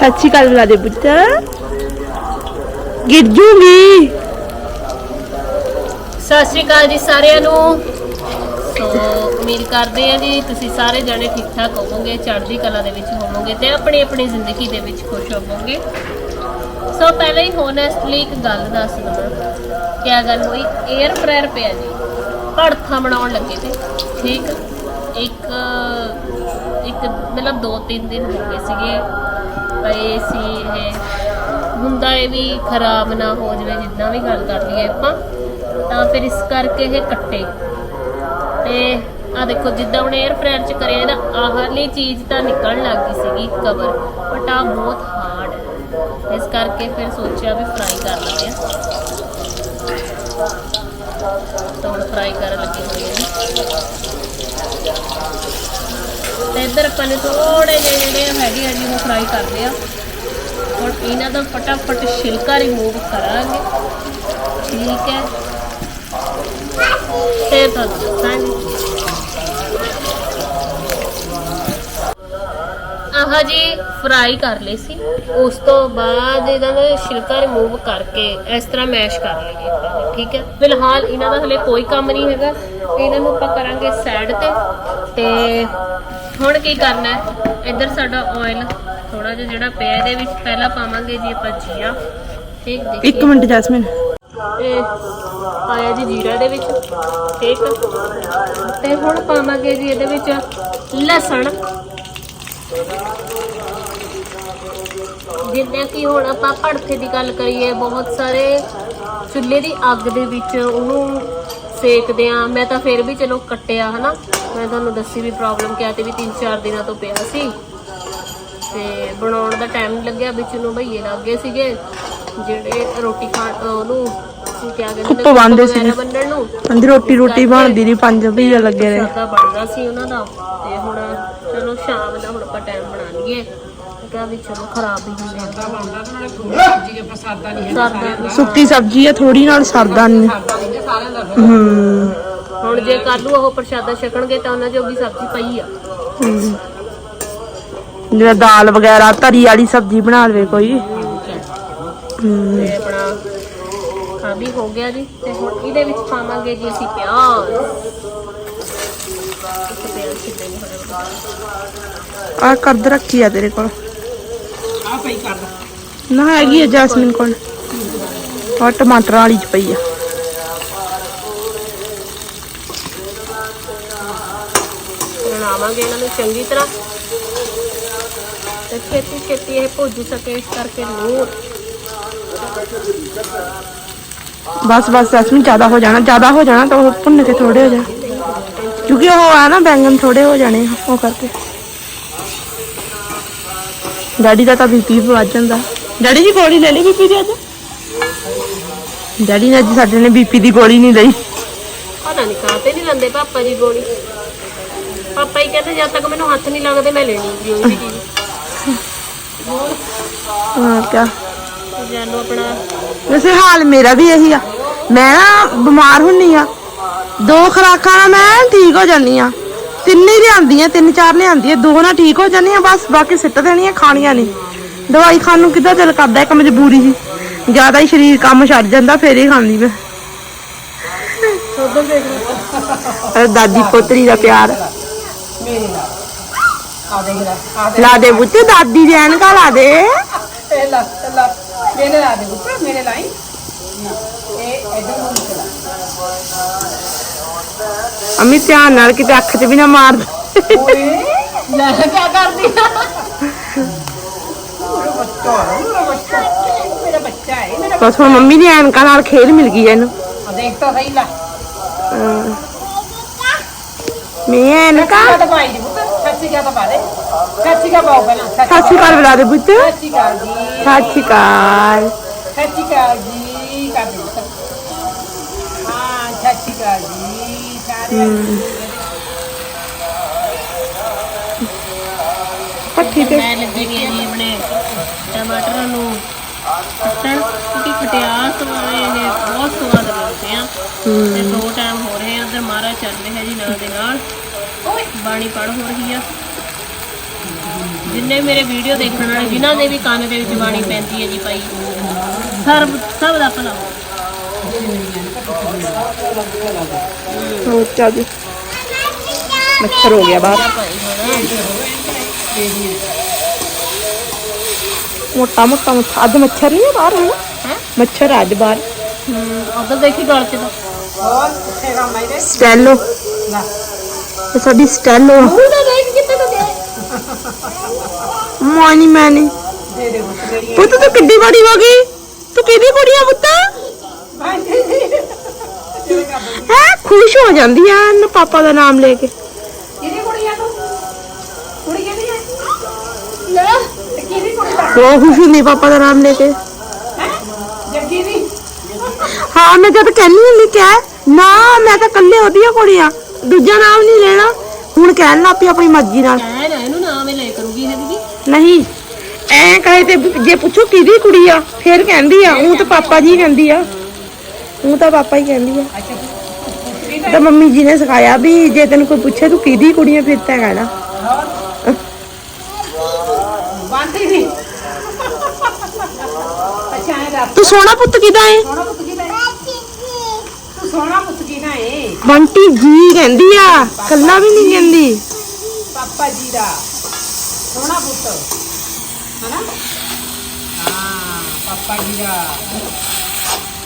ਸੱਚੀ ਗੱਲ ਬੁਲਾ ਦੇ ਪੁੱਤ। ਗਿਰ ਜੂਗੀ ਸਤਿ ਸ਼੍ਰੀ ਅਕਾਲ ਜੀ ਸਾਰਿਆਂ ਨੂੰ। ਸੋ, ਉਮੀਦ ਕਰਦੇ ਆ ਜੀ ਤੁਸੀਂ ਸਾਰੇ ਜਣੇ ਠੀਕ ਠਾਕ ਹੋਵੋਗੇ, ਚੜ੍ਹਦੀ ਕਲਾ ਦੇ ਵਿੱਚ ਹੋਵੋਗੇ ਤੇ ਆਪਣੀ ਆਪਣੀ ਜ਼ਿੰਦਗੀ ਦੇ ਵਿੱਚ ਖੁਸ਼ ਹੋਵੋਗੇ। ਸੋ, ਪਹਿਲਾਂ ਹੀ ਹੋਨੈਸਟਲੀ ਇੱਕ ਗੱਲ ਦੱਸ ਦਵਾਂ। ਕਿਆ ਗੱਲ ਹੋਈ? 에ਅਰ ਫਰਾਇਰ ਪਿਆ ਜੀ। ਭੜਥਾ ਬਣਾਉਣ ਲੱਗੇ ਤੇ, ਠੀਕ? ਇੱਕ ਇੱਕ ਮਤਲਬ ਦੋ ਤਿੰਨ ਦਿਨ ਹੋ ਗਏ ਸੀਗੇ। ਪਏ ਸੀ ਇਹ। ਹੁੰਦਾ ਇਹ ਵੀ ਖਰਾਬ ਨਾ ਹੋ ਜਾਵੇ, ਜਿੱਦਾਂ ਵੀ ਗੱਲ ਕਰ ਲਈਏ ਆਪਾਂ, ਤਾਂ ਫਿਰ ਇਸ ਕਰਕੇ ਇਹ ਕੱਟੇ। ਤੇ ਆ ਦੇਖੋ, ਜਿੱਦਾਂ ਹੁਣ 에ਅਰ ਫਰਾਇਰ ਚ ਕਰਿਆ ਇਹਦਾ ਆਹਲੀ ਚੀਜ਼ ਤਾਂ ਨਿਕਲਣ ਲੱਗ ਗਈ ਸੀਗੀ ਕਵਰ ਬਟ ਆ ਬਹੁਤ ਹਾਰਡ ਇਸ ਕਰਕੇ ਫਿਰ ਸੋਚਿਆ ਵੀ ਫਰਾਈ ਕਰ ਲੈਂਦੇ ਤਾਂ ਹੁਣ ਫਰਾਈ ਕਰਨ ਲੱਗੇ ਹੋਏ ਆ। ਤੇ ਇੱਧਰ ਆਪਾਂ ਨੇ ਥੋੜੇ ਜਿਹੇ ਜਿਹੜੇ ਹੈਗੇ ਆ ਜੀ, ਉਹ ਫਰਾਈ ਕਰਦੇ ਆ। ਹੁਣ ਇਹਨਾਂ ਦਾ ਫਟਾਫਟ ਛਿਲਕਾ ਰਿਮੂਵ ਕਰਾਂਗੇ। ਠੀਕ ਹੈ। ਤੇ ਤੁਹਾਨੂੰ ਦੱਸਾਂਗੇ। ਆਹ ਜੀ ਫਰਾਈ ਕਰ ਲਏ ਸੀ। ਉਸ ਤੋਂ ਬਾਅਦ ਇਹਨਾਂ ਦਾ ਛਿਲਕਾ ਰਿਮੂਵ ਕਰਕੇ ਇਸ ਤਰ੍ਹਾਂ ਮੈਸ਼ ਕਰ ਲਈਏ ਠੀਕ ਹੈ। ਫਿਲਹਾਲ ਇਹਨਾਂ ਦਾ ਹਲੇ ਕੋਈ ਕੰਮ ਨਹੀਂ ਹੈਗਾ। ਇਹਨਾਂ ਨੂੰ ਆਪਾਂ ਕਰਾਂਗੇ ਸਾਈਡ ਤੇ ਤੇ ਹੁਣ ਕੀ ਕਰਨਾ ਹੈ? ਇੱਧਰ ਸਾਡਾ ਆਇਲ ਥੋੜਾ ਜਿਹਾ ਜਿਹੜਾ ਪਿਆ ਇਹਦੇ ਵਿੱਚ ਪਹਿਲਾਂ ਪਾਵਾਂਗੇ ਜੀ ਆਪਾਂ ਜੀਰਾ। ਠੀਕ ਦੇਖੀਏ। ਇੱਕ ਮਿੰਟ ਜੈਸਮਿਨ। ਇਹ ਪਾਇਆ ਜੀ ਜੀਰਾ ਦੇ ਵਿੱਚ ਠੀਕ। ਤੇ ਹੁਣ ਪਾਵਾਂਗੇ ਜੀ ਇਹਦੇ ਵਿੱਚ ਲਸਣ। ਜਿੱਦਾਂ ਕਿ ਹੁਣ ਆਪਾਂ ਭੜਥੇ ਦੀ ਗੱਲ ਕਰੀਏ ਬਹੁਤ ਸਾਰੇ ਚੁੱਲ੍ਹੇ ਦੀ ਅੱਗ ਦੇ ਵਿੱਚ ਉਹਨੂੰ ਸੇਕਦੇ ਆ ਮੈਂ ਤਾਂ ਫਿਰ ਵੀ ਚਲੋ ਕੱਟਿਆ ਹਨਾ? ਮੈਂ ਤੁਹਾਨੂੰ ਦੱਸੀ ਵੀ ਪ੍ਰੋਬਲਮ ਕਿਆ ਤੇ ਵੀ 3-4 ਦਿਨਾਂ ਤੋਂ ਪਿਆ ਸੀ। ਤੇ ਬਣਾਉਣ ਦਾ ਟਾਈਮ ਲੱਗਿਆ ਵਿੱਚ ਨੂੰ ਭਈਏ ਲੱਗੇ ਸੀਗੇ ਜਿਹੜੇ ਰੋਟੀ ਖਾਣ ਉਹਨੂੰ ਕੀ ਕਹਿੰਦੇ ਨੇ ਧੁੱਪ ਬੰਨ੍ਹਦੇ ਵਗੈਰਾ। ਬੰਨਣ ਨੂੰ। ਰੋਟੀ ਰੋਟੀ ਬਣਦੀ ਨਹੀਂ ਪੰਜ ਭਈਆ ਲੱਗੇ ਰਹੇ। ਸਾਦਾ ਬਣਦਾ ਸੀ ਉਹਨਾਂ ਦਾ। ਤੇ ਹੁਣ ਚਲੋ ਸ਼ਾਮ ਦਾ ਹੁਣ ਆਪਾਂ ਟਾਈਮ ਬਣਾ ਲਈਏ। ਕਿਹਾ ਵੀ ਚਲੋ ਖਰਾਬ ਹੀ ਹੁੰਦੇ ਆ। ਸਰਦਾ ਸੁੱਕੀ ਸਬਜ਼ੀ ਆ ਥੋੜੀ ਨਾਲ ਸਰਦਾ ਨਹੀਂ। ਹੂੰ। ਹੁਣ ਜੇ ਕੱਲ ਨੂੰ ਉਹ ਪ੍ਰਸ਼ਾਦਾ ਛਕਣਗੇ ਤਾਂ ਉਹਨਾਂ ਜੋਗੀ ਸਬਜ਼ੀ ਪਈ ਆ। ਜਿਵੇਂ ਦਾਲ ਵਗੈਰਾ ਤਰੀ ਵਾਲੀ ਸਬਜ਼ੀ ਬਣਾ ਲਵੇ ਕੋਈ। ਹੂੰ ਤੇ ਆਪਣਾ ਆ ਵੀ ਹੋ ਗਿਆ ਜੀ ਤੇ ਹੁਣ ਇਹਦੇ ਵਿੱਚ ਪਾਵਾਂਗੇ ਜੀ ਅਸੀਂ ਪਿਆਜ਼। ਇੱਕ ਪਿਆਜ਼ ਛਿੱਲੇ ਨਹੀਂ ਹੋਇਆ ਆ ਕਰਦ ਰੱਖੀ ਆ ਤੇਰੇ ਕੋਲ। ਆ ਪਈ ਕਰਦਾ ਨਾ ਹੈਗੀ ਆ ਜੈਸਮਿਨ ਕੋਲ। ਆ ਟਮਾਟਰਾਂ ਵਾਲੀ ਚ ਪਈ ਆ। ਬਣਾਵਾਂਗੇ ਇਹਨਾਂ ਨੂੰ ਚੰਗੀ ਤਰ੍ਹਾਂ। ਤੇ ਛੇਤੀ ਛੇਤੀ ਇਹ ਭੁੱਜ ਸਕੇ ਇਸ ਕਰਕੇ ਨੂਰ। ਬਸ ਬਸ ਜੈਸਮਿਨ ਜ਼ਿਆਦਾ ਹੋ ਜਾਣਾ ਜ਼ਿਆਦਾ ਹੋ ਜਾਣਾ ਤਾਂ ਉਹ ਭੁੰਨ ਕੇ ਥੋੜੇ ਹੋ ਜਾਣ। ਕਿਉਂਕਿ ਉਹ ਆ ਨਾ ਬੈਂਗਨ ਥੋੜੇ ਹੋ ਜਾਣੇ ਉਹ ਕਰਕੇ। ਡੈਡੀ ਦਾ ਤਾਂ ਬੀਪੀ ਵੱਧ ਜਾਂਦਾ। ਡੈਡੀ ਜੀ ਗੋਲੀ ਲੈ ਲਈ ਬੀਪੀ ਦੀ ਅੱਜ? ਡੈਡੀ ਨੇ ਅੱਜ ਸਾਡੇ ਨੇ ਬੀਪੀ ਦੀ ਗੋਲੀ ਨਹੀਂ ਲਈ। ਪਤਾ ਨਹੀਂ ਕਾਹਤੇ ਨਹੀਂ ਲੰਦੇ ਪਾਪਾ ਜੀ ਗੋਲੀ। ਪਾਪਾ ਹੀ ਕਹਿੰਦੇ ਜਦ ਤੱਕ ਮੈਨੂੰ ਹੱਥ ਨਹੀਂ ਲੱਗਦੇ ਮੈਂ ਲੈਣੀ ਨਹੀਂ ਕੋਈ ਵੀ ਚੀਜ਼। ਹਾਂ ਕਿਆ। ਜਾਨੂ ਆਪਣਾ। ਵੈਸੇ ਹਾਲ ਮੇਰਾ ਵੀ ਇਹੀ ਆ। ਮੈਂ ਨਾ ਬਿਮਾਰ ਹੁੰਨੀ ਆ। ਦੋ ਖਰਾਕਾਂ ਨਾਲ ਮੈਂ ਠੀਕ ਹੋ ਜਾਂਦੀ ਆ। ਤਿੰਨ ਲਿਆਂਦੀਆਂ ਤਿੰਨ ਚਾਰ ਲਿਆਂਦੀਆਂ ਦੋ ਨਾਲ ਠੀਕ ਹੋ ਜਾਂਦੀ ਆ ਬਸ ਬਾਕੀ ਸਿੱਟ ਦੇਣੀਆਂ ਖਾਣੀਆਂ ਨਹੀਂ। ਦਵਾਈ ਖਾਣ ਨੂੰ ਕਿੱਦਾਂ ਦਿਲ ਕਰਦਾ ਇੱਕ ਮਜਬੂਰੀ ਸੀ। ਜ਼ਿਆਦਾ ਹੀ ਸਰੀਰ ਕੰਮ ਛੱਡ ਜਾਂਦਾ ਫੇਰ ਹੀ ਖਾਂਦੀ ਮੈਂ। ਉਧਰ ਦੇਖ ਲਓ ਅਹ ਦਾਦੀ ਪੋਤਰੀ ਦਾ ਪਿਆਰ। ਆ ਦੇਖ ਲੈ ਦੇ ਲਾ। ਦੇ ਬੁੱਤੇ ਦਾਦੀ ਦੇ ਐਨਕਾਂ ਲਾ ਦੇ। ਇਹ ਲਾ ਇਹ ਲਾ। ਮੇਰੇ ਲਾ ਦੇ ਪੁੱਤ ਮੇਰੇ ਲਾਈ। ਨਾ ਇਹ ਇਧਰ ਨੂੰ ਨਿਕਲਾ ਅਮੀ ਧਿਆਨ ਨਾਲ ਕਿਤੇ ਅੱਖ 'ਚ ਵੀ ਨਾ ਮਾਰ ਦੇ। ਓਏ ਲੈ ਕੀ ਕਰਦੀ ਆ? ਮੇਰਾ ਬੱਚਾ ਹੈ, ਮੇਰਾ ਬੱਚਾ ਮੇਰਾ ਬੱਚਾ ਹੈ ਮੇਰਾ ਬਸ ਹੁਣ ਮੰਮੀ ਦੀ ਐਨਕਾਂ ਨਾਲ ਖੇਲ ਮਿਲ ਗਈ ਇਹਨੂੰ। ਆ ਦੇਖ ਤਾਂ ਸਹੀ ਲਾ। ਮੈਂ ਐਨਕਾਂ। ਸੱਚੀ ਤਾਂ ਪਾਈ ਦੀ ਪੁੱਤ। ਸੱਚੀ ਤਾਂ ਪਾ ਦੇ ਸੱਚੀ ਕਾ ਪਾਓ ਪਹਿਲਾਂ। ਸਤਿ ਸ਼੍ਰੀ ਅਕਾਲ ਬੁਲਾ ਦੇ ਬੁੱਤ ਸੱਚੀ ਕਾ ਜੀ। ਸਤਿ ਸ਼੍ਰੀ ਅਕਾਲ। ਸੱਚੀ ਕਾ ਜੀ। ਕਰ ਦੇ ਪੱਠੀ ਤੇ ਮੈਂ ਲੱਗੀ ਵੀ ਜੀ ਆਪਣੇ ਟਮਾਟਰਾਂ ਨੂੰ। ਕੱਟਣ ਕਿਉਂਕਿ ਖਟਿਆਸ ਵਾਲੇ ਨੇ ਬਹੁਤ ਸਵਾਦ ਲੱਗਦੇ ਆ। ਤੇ ਦੋ ਟਾਈਮ ਹੋ ਰਹੇ ਆ ਉਧਰ ਮਾਰਾ ਚੱਲ ਰਿਹਾ ਜੀ ਨਾਲ ਦੇ ਨਾਲ। ਬਾਣੀ ਪੜ ਹੋ ਰਹੀ ਆ। ਜਿੰਨੇ ਮੇਰੇ ਵੀਡੀਓ ਦੇਖਣ ਵਾਲੇ ਜਿਨ੍ਹਾਂ ਦੇ ਵੀ ਕੰਨ ਦੇ ਵਿੱਚ ਬਾਣੀ ਪੈਂਦੀ ਹੈ ਜੀ ਭਾਈ। ਸਭ ਸਭ ਦਾ ਭਲਾ। ਹੋਰ ਚੱਲ ਜੀ ਮੱਛਰ ਹੋ ਗਿਆ ਬਾਹਰ ਹੋਇਆ ਭਾਈ ਹੁਣ ਮੋਟਾ ਮੋਟਾ ਮੱਛਰ ਅੱਜ ਮੱਛਰ ਨਹੀਂ ਹੈ ਬਾਹਰ ਹੁਣ ਹੈ ਮੱਛਰ ਆ ਅੱਜ ਬਾਹਰ ਉਧਰ ਦੇਖੀ ਗਲ ਚ ਤਾਂ ਹੋਰ ਕਿੱਥੇ ਗਾ ਮੇਰੇ ਸਟੈਲੋ ਲੈ ਇਹ ਸਾਡੀ ਸਟੈਲੋ ਉਹ ਤਾਂ ਦੇਖ ਕਿੱਥੇ ਤੋਂ ਹੋ? ਕਿਹਦੀ ਖੁਸ਼ ਹੋ ਜਾਂਦੀ ਆ ਨਾ ਪਾਪਾ ਦਾ ਨਾਮ ਲੈ ਕੇ। ਕਿਹਦੀ ਕੁੜੀ ਆ ਤੂੰ? ਕੁੜੀ ਕਿਹਦੀ ਹੈ ਲੈ ਤੇ ਕਿਹਦੀ ਕੁੜੀ ਦਾ ਬਹੁਤ ਖੁਸ਼ ਹੁੰਦੀ ਪਾਪਾ ਦਾ ਨਾਮ ਲੈ ਕੇ। ਹੈ? ਜੱਗੀ ਦੀ? ਹਾਂ ਮੈਂ ਜਦ ਕਹਿੰਨੀ ਹੁੰਦੀ ਕਹਿ ਨਾ ਮੈਂ ਤਾਂ ਕੱਲੇ ਉਹਦੀਆਂ ਕੁੜੀਆਂ ਦੂਜਾ ਨਾਮ ਨਹੀਂ ਲੈਣਾ। ਹੁਣ ਕਹਿਣ ਲੱਗ ਪਈ ਆਪਣੀ ਮਰਜ਼ੀ ਨਾਲ। ਕਹਿ ਨਾ ਇਹਨੂੰ ਨਾਮ ਹੀ ਲੈ ਕਰੂਗੀ ਇਹ ਦੀਦੀ ਨਹੀਂ ਐ ਕਹੇ ਤੇ ਜੇ ਪੁੱਛੋ ਕਿਹਦੀ ਕੁੜੀ ਆ ਫਿਰ ਕਹਿੰਦੀ ਆ ਉਹ ਤਾਂ ਪਾਪਾ ਜੀ ਕਹਿੰਦੀ ਆ। ਉਹ ਤਾਂ ਪਾਪਾ ਹੀ ਕਹਿੰਦੀ ਆ। ਤਾਂ ਮੰਮੀ ਜੀ ਨੇ ਸਿਖਾਇਆ ਵੀ ਜੇ ਤੈਨੂੰ ਕੋਈ ਪੁੱਛੇ ਤੂੰ ਕਿਹਦੀ ਕੁੜੀ ਆ ਫਿਰ ਤਾਂ ਕਹਿਣਾ। ਬੰਦੀ ਦੀ ਅੱਛਾ ਇਹ ਦੱਸ ਤੂੰ ਸੋਹਣਾ ਪੁੱਤ ਕਿਹਦਾ ਏ? ਸੋਹਣਾ ਪੁੱਤ ਕਿਹਦਾ ਹੈ ਤੂੰ ਸੋਹਣਾ ਪੁੱਤ ਕਿਹਦਾ ਹੈ ਬੰਟੀ ਜੀ ਕਹਿੰਦੀ ਆ ਕੱਲਾ ਵੀ ਨਹੀਂ ਕਹਿੰਦੀ। ਪਾਪਾ ਜੀ ਦਾ। ਸੋਹਣਾ ਪੁੱਤ। ਹਨਾ? ਹਾਂ ਪਾਪਾ ਜੀ ਦਾ।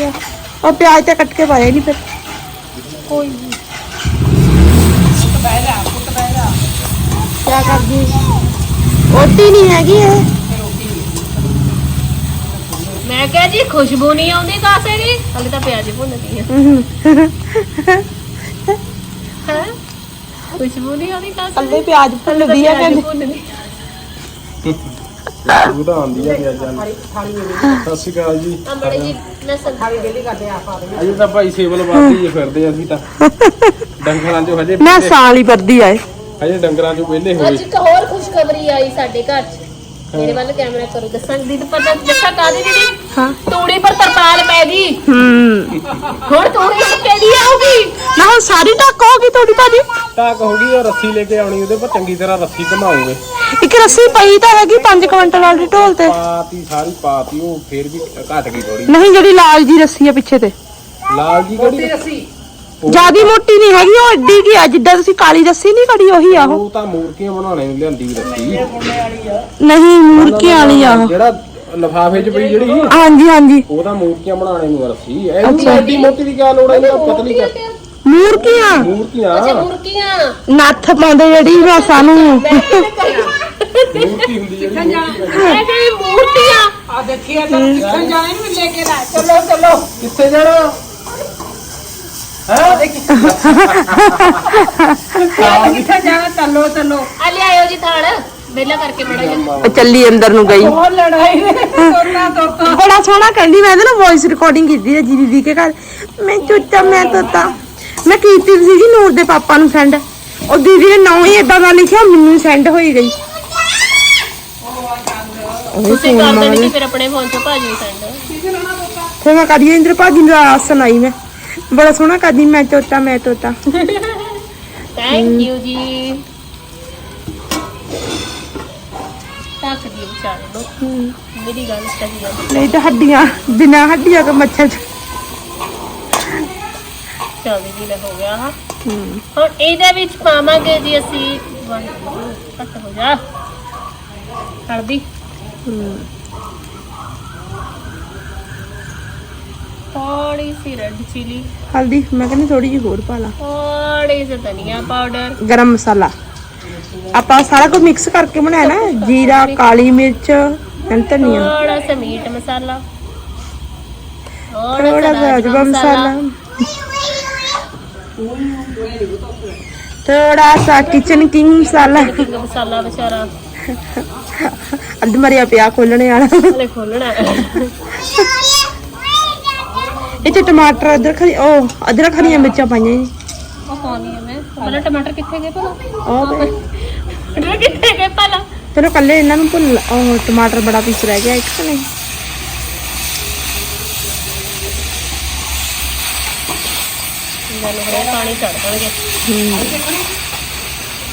ਹੈ ਉਹ ਪਿਆਜ਼ ਤਾਂ ਕੱਟ ਕੇ ਪਾਇਆ ਨਹੀਂ ਫਿਰ। ਕੋਈ ਨਹੀਂ ਕਬੈਰਾ ਕਰਦੀ? ਰੋਟੀ ਨਹੀਂ ਹੈਗੀ ਇਹ। ਮੈਂ ਕਿਹਾ ਜੀ ਖੁਸ਼ਬੂ ਨਹੀਂ ਆਉਂਦੀ ਕਾਸੇ ਦੀ। ਹਲੇ ਤਾਂ ਪਿਆਜ਼ ਹੀ ਭੁੰਨਦੀ ਆ। ਹੈ? ਖੁਸ਼ਬੂ ਨਹੀਂ ਆਉਂਦੀ ਕਾਸੇ ਦੀ। ਕੱਲੇ ਪਿਆਜ਼ ਭੁੰਨਦੀ ਆ ਕਹਿੰਦੀ। ਉਹ ਤਾਂ ਆਉਂਦੀ ਆ ਪਿਆਜ਼ਾਂ ਦੀ ਥਾਲੀ ਵੇਲੀ ਸਤਿ ਸ਼੍ਰੀ ਅਕਾਲ ਜੀ। ਆ ਬੜੀ ਜੀ ਲਸਣ ਥਾਲੀ ਵੇਲੀ ਕਰਦੇ ਆ ਪਾ ਦੇ ਅਜੇ ਤਾਂ ਭਾਈ ਸੇਵਲ ਵਾਦੀ ਹੀ ਫਿਰਦੇ ਆ ਅਸੀਂ ਤਾਂ। ਡੰਗਰਾਂ 'ਚੋਂ ਹਜੇ ਮੈਂ ਸਾਲ ਹੀ ਵਰਦੀ ਆਏ ਹਜੇ ਡੰਗਰਾਂ 'ਚੋਂ ਵਿਹਲੇ ਹੋਏ। ਅੱਜ ਇੱਕ ਹੋਰ ਖੁਸ਼ਖਬਰੀ ਆਈ ਸਾਡੇ ਘਰ 'ਚ। ਮੇਰੇ ਵੱਲ ਕੈਮਰਾ ਕਰੋ ਦੱਸਾਂ ਦੀ ਤਾਂ ਪਤਾ ਦੱਸਾਂ ਕਾਦੀ ਦੀਦੀ ਹਾਂ। ਤੂੜੀ ਪਰ ਤਰਪਾਲ ਪੈ ਗਈ। ਹੂੰ। ਹੁਣ ਤੂੜੀ ਕਿਹਦੀ ਆਊਗੀ? ਨਾ ਹੁਣ ਸਾਰੀ ਟੱਕ ਹੋ ਗਈ ਤੁਹਾਡੀ ਭਾਜੀ। ਟਾਕ ਹੋ ਗਈ ਉਹ ਰੱਸੀ ਲੈ ਕੇ ਆਉਣੀ ਉਹਦੇ ਪਰ ਚੰਗੀ ਤਰ੍ਹਾਂ ਰੱਸੀ ਘਮਾਉਂਗੇ। ਇੱਕ ਰੱਸੀ ਪਈ ਤਾਂ ਹੈਗੀ 5 ਕੁਇੰਟਲ ਵਾਲੀ ਢੋਲ ਤੇ। ਪਾਤੀ ਸਾਰੀ ਪਾਤੀ ਉਹ ਫੇਰ ਵੀ ਘਟ ਗਈ ਥੋੜੀ ਨਹੀਂ ਜਿਹੜੀ ਲਾਲ ਜੀ ਰੱਸੀ ਆ ਪਿੱਛੇ ਤੇ। ਲਾਲ ਜੀ ਕਿਹੜੀ ਰੱਸੀ? ਜਿਆਦੀ ਮੋਟੀ ਨਹੀਂ ਹੈਗੀ ਉਹ ਏਡੀ ਕੀ ਆ ਜਿੱਦਾਂ ਤੁਸੀਂ ਕਾਲੀ ਰੱਸੀ ਨਹੀਂ ਕੜੀ ਉਹੀ ਆ ਉਹ। ਉਹ ਤਾਂ ਮੂਰਤੀਆਂ ਬਣਾਉਣੇ ਨੂੰ ਲਿਆਂਦੀ ਰੱਸੀ। ਨਹੀਂ ਮੂਰਕੀਆਂ ਵਾਲੀ ਆ ਉਹ। ਜਿਹੜਾ ਲਫਾਫੇ 'ਚ ਪਈ ਜਿਹੜੀ। ਹਾਂਜੀ ਹਾਂਜੀ। ਉਹ ਤਾਂ ਮੂਰਤੀਆਂ ਬਣਾਉਣੇ ਨੂੰ ਆ ਰੱਸੀ। ਅੱਛਾ। ਐਡੀ ਮੋਟੀ ਦੀ ਕਿਆ ਲੋੜ ਹੈ ਇਹਨਾਂ ਪਤਲੀ ਕਰ ਮੂਰਕੀਆਂ ਅੱਛਾ ਮੂਰਤੀਆਂ। ਮੁਰਕੀਆਂ ਨੱਥ ਪਾਉਂਦੇ ਜਿਹੜੀ ਮੈਂ ਸਾਨੂੰ। ਮੂਰਤੀ ਹੁੰਦੀ ਜਿਹੜੀ ਮੂਰਤੀਆਂ। ਆ ਦੇਖੀਏ ਤਾਂ ਕਿੱਥੇ ਜਾਣੇ ਨੂੰ ਲੈ ਕੇ ਲੈ। ਚਲੋ ਚਲੋ। ਕਿੱਥੇ ਜਾਣਾ? ਆ ਦੇਖੀ ਕਿੱਥੇ ਜਾਣਾ। ਚਲੋ ਚਲੋ। ਆ ਲਿਆਇਓ ਜੀ ਥਾਲ। ਵੇਲਾ ਕਰਕੇ ਮੜਾ ਜੀ ਉਹ ਚੱਲੀ ਅੰਦਰ ਨੂੰ ਗਈ। ਬਹੁਤ ਲੜਾਈ ਨੇ ਬੜਾ ਸੋਹਣਾ ਕਹਿੰਦੀ ਮੈਂ ਇਹਦੇ ਨਾਲ ਵੌਇਸ ਰਿਕਾਰਡਿੰਗ ਕੀਤੀ ਹੈ ਜੀ ਦੀਦੀ ਕੇ ਘਰ। ਮੈਂ ਚੁੱਚਾ ਮੈਂ ਤੋਤਾ। ਮੈਂ ਕੀਤੀ ਸੀ ਜੀ ਨੂਰ ਦੇ ਪਾਪਾ ਨੂੰ ਸੈਂਡ ਉਹ ਦੀਦੀ ਨੇ ਨਾਂ ਹੀ ਇਦਾਂ ਦਾ ਲਿਖਿਆ ਮੈਨੂੰ ਸੈਂਡ ਹੋਈ ਗਈ। ਉਹ ਤੁਸੀਂ ਫੋਨ ਕਰ ਮਾਰੇ ਦੇਣੀ ਫਿਰ ਆਪਣੇ ਫੋਨ 'ਚ ਭਾਜੀ ਸੈਂਡ ਫਿਰ ਮੈਂ ਕਰੀ ਇੰਦਰ ਭਾਜੀ ਨੂੰ ਆਸ ਸੁਣਾਈ ਮੈਂ। ਬੜਾ ਸੋਹਣਾ ਕਰਦੀ ਮੈਂ ਤੋਤਾ ਮੈਂ ਤੋਤਾ। ਥੈਂਕ ਯੂ ਜੀ। ਤੱਕ ਦੀ। ਵਿਚਾਰ ਲੋ ਮੇਰੀ ਗੱਲ ਸਹੀ ਹੈ ਨਹੀਂ ਤਾਂ ਹੱਡੀਆਂ ਬਿਨਾ ਹੱਡੀਆਂ ਦਾ ਮੱਛਰ ਚਲ ਜੀ ਲੈ ਹੋ ਗਿਆ ਹਾਂ। ਹੁਣ ਇਹਦੇ ਵਿੱਚ ਪਾਵਾਂਗੇ ਜੀ ਅਸੀਂ ਵਾਹਿਗੁਰੂ, ਘੱਟ ਹੋ ਜਾ। ਹਲਦੀ। ਥੋੜੀ ਸੀ ਰੈਡ ਚਿਲੀ ਹਲਦੀ ਮੈਂ ਕਹਿੰਦੀ ਥੋੜੀ ਜਿਹੀ ਹੋਰ ਪਾ ਲਾ। ਥੋੜੀ ਜਿਹੀ ਧਨੀਆ ਪਾਊਡਰ ਗਰਮ ਮਸਾਲਾ। ਆਪਾਂ ਸਾਰਾ ਕੁਝ ਮਿਕਸ ਕਰਕੇ ਬਣਾਇਆ ਨਾ ਜੀਰਾ ਕਾਲੀ ਮਿਰਚ and ਧਨੀਆ। ਥੋੜਾ ਸਾ ਮੀਟ ਮਸਾਲਾ। ਥੋੜਾ ਜਿਹਾ ਰਾਜਮਾ ਮਸਾਲਾ। ਥੋੜਾ ਸਾ ਕਿਚਨ ਕਿੰਗ ਮਸਾਲਾ ਕਿੰਗ ਮਸਾਲਾ ਵਿਚਾਰਾ ਅੱਧ ਮਰਿਆ ਪਿਆ ਖੋਲਣੇ ਵਾਲਾ ਹਲੇ ਖੋਲਣਾ। ਇਹ ਚ ਟਮਾਟਰ ਅਦਰਕ ਹਰੀ ਉਹ ਅਦਰਕ ਹਰੀਆਂ ਮਿਰਚਾਂ ਪਾਈਆਂ ਜੀ ਉਹ ਪਾਉਣੀ ਹੈ ਮੈਂ ਪਹਿਲਾਂ ਟਮਾਟਰ ਕਿੱਥੇ ਗਏ ਭਲਾ ਉਹ ਪਏ। ਟਮਾਟਰ ਕਿੱਥੇ ਗਏ ਭਲਾ ਚਲੋ ਕੱਲੇ ਇਹਨਾਂ ਨੂੰ ਭੁੱਲ ਉਹ ਟਮਾਟਰ ਬੜਾ ਪੀਸ ਰਹਿ ਗਿਆ ਇੱਕ ਤਾਂ ਨਹੀਂ ਮੈਨੂੰ ਹੁਣੇ ਪਾਣੀ ਚੜ ਦੇਣਗੇ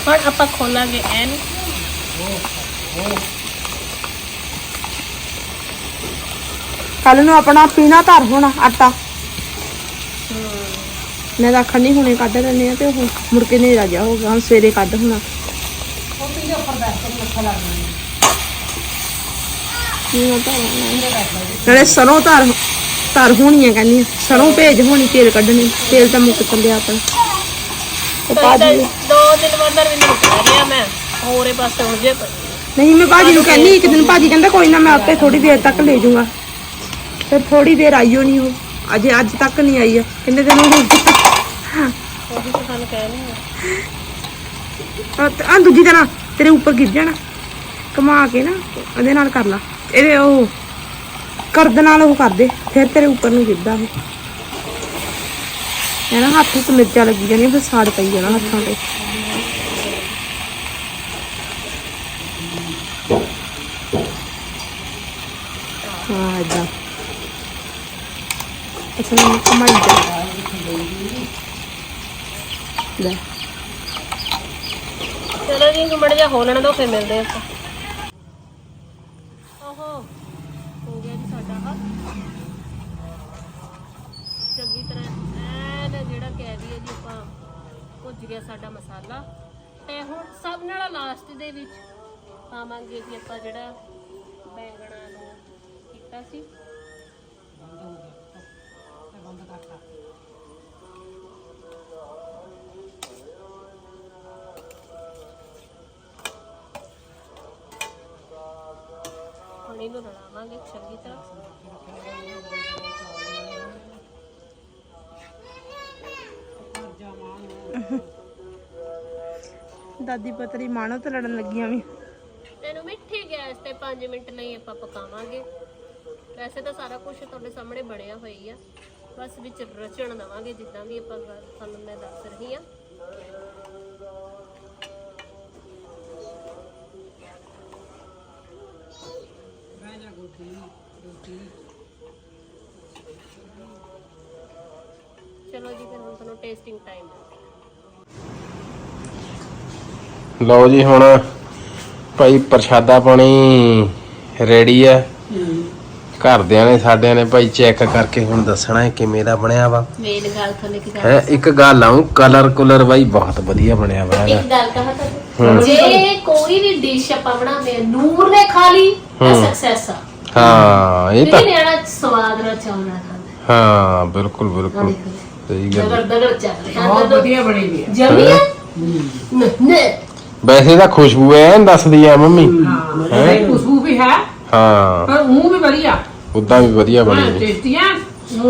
ਹੁਣ ਆਪਾਂ ਖੋਲਾਂਗੇ ਐਨ। ਕੱਲ ਨੂੰ ਆਪਣਾ ਪੀਣਾ ਧਰ ਹੋਣਾ ਆਟਾ। ਮੈਂ ਤਾਂ ਆਖਣ ਨਹੀਂ ਹੁਣੇ ਕੱਢ ਲੈਣੇ ਆ ਤੇ ਉਹ ਮੁੜ ਕੇ ਨੇਰਾ ਜਾ ਹੋ ਗਿਆ ਹੁਣ ਸਵੇਰੇ ਕੱਢ ਹੋਣਾ। ਪੀਣਾ ਧਰ ਹੋਣਾ। ਨਾਲੇ ਸਰੋਂ ਧਰ ਧਰ ਹੋਣੀ ਆ। ਕਹਿੰਦੀ ਸਰੋਂ ਭੇਜ ਹੋਣੀ ਤੇਲ ਕੱਢਣੇ ਤੇਲ ਤਾਂ ਮੁੱਕ ਚੱਲਿਆ ਆਪਣਾ। ਉਹ ਭਾਜੀ ਦੋ ਦਿਨ ਬਾਅਦ ਰਵਿੰਦਰ ਕਹਿ ਰਿਹਾ ਮੈਂ ਹੋਰੇ ਪਾਸੇ ਹੋ ਜੇ ਨਹੀਂ ਮੈਂ ਭਾਜੀ ਨੂੰ ਕਹਿੰਦੀ ਇੱਕ ਦਿਨ ਭਾਜੀ ਕਹਿੰਦਾ ਕੋਈ ਨਾ ਮੈਂ ਆਪੇ ਥੋੜੀ ਦੇਰ ਤੱਕ ਲੈ ਜਾਊਂਗਾ। ਫਿਰ ਥੋੜੀ ਦੇਰ ਆਈਓ ਨਹੀਂ ਉਹ। ਅਜੇ ਅੱਜ ਤੱਕ ਨਹੀਂ ਆਈ ਆ। ਕਿੰਨੇ ਦਿਨ ਹੋ ਗਏ ਉਹੀ ਤਾਂ ਸਾਨੂੰ ਕਹਿ ਨਹੀਂ ਆ ਦੂਜੀ ਤਰ੍ਹਾਂ ਤੇਰੇ ਉੱਪਰ ਗਿਰ ਜਾਣਾ। ਕਮਾ ਕੇ ਨਾ ਉਹਦੇ ਨਾਲ ਕਰ ਲਾ। ਇਹਦੇ ਉਹ ਕਰਦ ਨਾਲ ਉਹ ਕਰ ਫਿਰ ਤੇਰੇ ਉੱਪਰ ਨੂੰ ਗਿਰਦਾ ਉਹ। ਇਹ ਨਾ ਹੱਥ ਤੇ ਮਿਰਚਾਂ ਲੱਗੀ ਜਾਣੀਆਂ ਫਿਰ ਸਾੜ ਪਈ ਜਾਣਾ ਹੱਥਾਂ ਤੇ। ਹਾਂ ਇਦਾਂ ਅੱਛਾ ਮੈਂ ਕਮਾਈ ਜਾ ਚਲੋ ਜੀ ਗੁੰਮੜ ਜਾ ਹੋਲਣ ਦੋ ਫੇ ਮਿਲਦੇ ਆਪਾਂ ਓਹੋ ਹੋ ਗਿਆ ਜੀ ਸਾਡਾ ਹਾ ਚੰਗੀ ਤਰ੍ਹਾਂ ਐਨ ਜਿਹੜਾ ਕਹਿ ਦਈਏ ਜੀ ਆਪਾਂ ਭੁੱਜ ਗਿਆ ਸਾਡਾ ਮਸਾਲਾ। ਤੇ ਹੁਣ ਸਭ ਨਾਲ ਲਾਸਟ ਦੇ ਵਿੱਚ ਪਾਵਾਂਗੇ ਜੀ ਆਪਾਂ ਜਿਹੜਾ ਬੈਂਗਣਾ ਨੂੰ ਕੀਤਾ ਸੀ। ਹੁਣ ਇਹਨੂੰ ਰਲਾਵਾਂਗੇ ਚੰਗੀ ਤਰ੍ਹਾਂ। ਦਾਦੀ ਪਤਰੀ ਮਾਣੋ ਤੇ ਲੜਨ ਲੱਗੀਆਂ ਵੀ। ਤੈਨੂੰ ਮਿੱਠੀ ਗੈਸ ਤੇ 5 ਮਿੰਟ ਲਈ ਆਪਾਂ ਪਕਾਵਾਂਗੇ। ਵੈਸੇ ਤਾਂ ਸਾਰਾ ਕੁਝ ਤੁਹਾਡੇ ਸਾਹਮਣੇ ਬਣਿਆ ਹੋਈ ਆ। ਬਸ ਵਿੱਚ ਰਚਣ ਦਵਾਂਗੇ ਜਿੱਦਾਂ ਵੀ ਆਪਾਂ ਤੁਹਾਨੂੰ ਮੈਂ ਦੱਸ ਰਹੀ ਆ। ਚਲੋ ਜੀ ਫਿਰ ਹੁਣ ਤੁਹਾਨੂੰ ਟੇਸਟਿੰਗ ਟਾਈਮ ਲਓ ਜੀ ਹੁਣ ਭਾਈ ਪ੍ਰਸ਼ਾਦਾ ਪਾਣੀ ਰੈਡੀ ਹੈ। ਘਰਦਿਆਂ ਨੇ ਸਾਡਿਆਂ ਨੇ ਭਾਈ ਚੈੱਕ ਕਰਕੇ ਹੁਣ ਦੱਸਣਾ ਹੈ ਕਿਵੇਂ ਦਾ ਬਣਿਆ ਵਾ। ਮੇਨ ਗੱਲ ਤੁਹਾਨੂੰ ਕੀ ਹੈ ਇੱਕ ਗੱਲ ਆਉਂ ਕਲਰ ਕੁਲਰ ਬਾਈ ਬਹੁਤ ਵਧੀਆ ਬਣਿਆ ਵਾ ਇਹਦਾ ਇੱਕ ਗੱਲ ਕਹਾਂ ਤੁਹਾਨੂੰ? ਜੇ ਕੋਈ ਵੀ ਡਿਸ਼ ਆਪਾਂ ਬਣਾਉਂਦੇ ਆ ਨੂਰ ਨੇ ਖਾ ਲਈ ਤਾਂ ਸਕਸੈਸ ਆ। ਹਾਂ ਇਹ ਤਾਂ ਨਿਆਣਾ ਸਵਾਦ ਨਾਲ ਖਾਂਦਾ। ਹਾਂ ਬਿਲਕੁਲ। ਬਿਲਕੁਲ। ਵੈਸੇ ਤਾਂ ਖੁਸ਼ਬੂ ਐ ਦੱਸਦੀ ਐ ਮੰਮੀ। ਹਾਂ ਹੈ ਖੁਸ਼ਬੂ ਵੀ ਹੈ ਹਾਂ। ਪਰ ਉਹ ਵੀ ਵਧੀਆ। ਉਦਾਂ ਵੀ ਵਧੀਆ ਬਣੀ ਹੈ। ਟੇਸਟੀ ਹੈ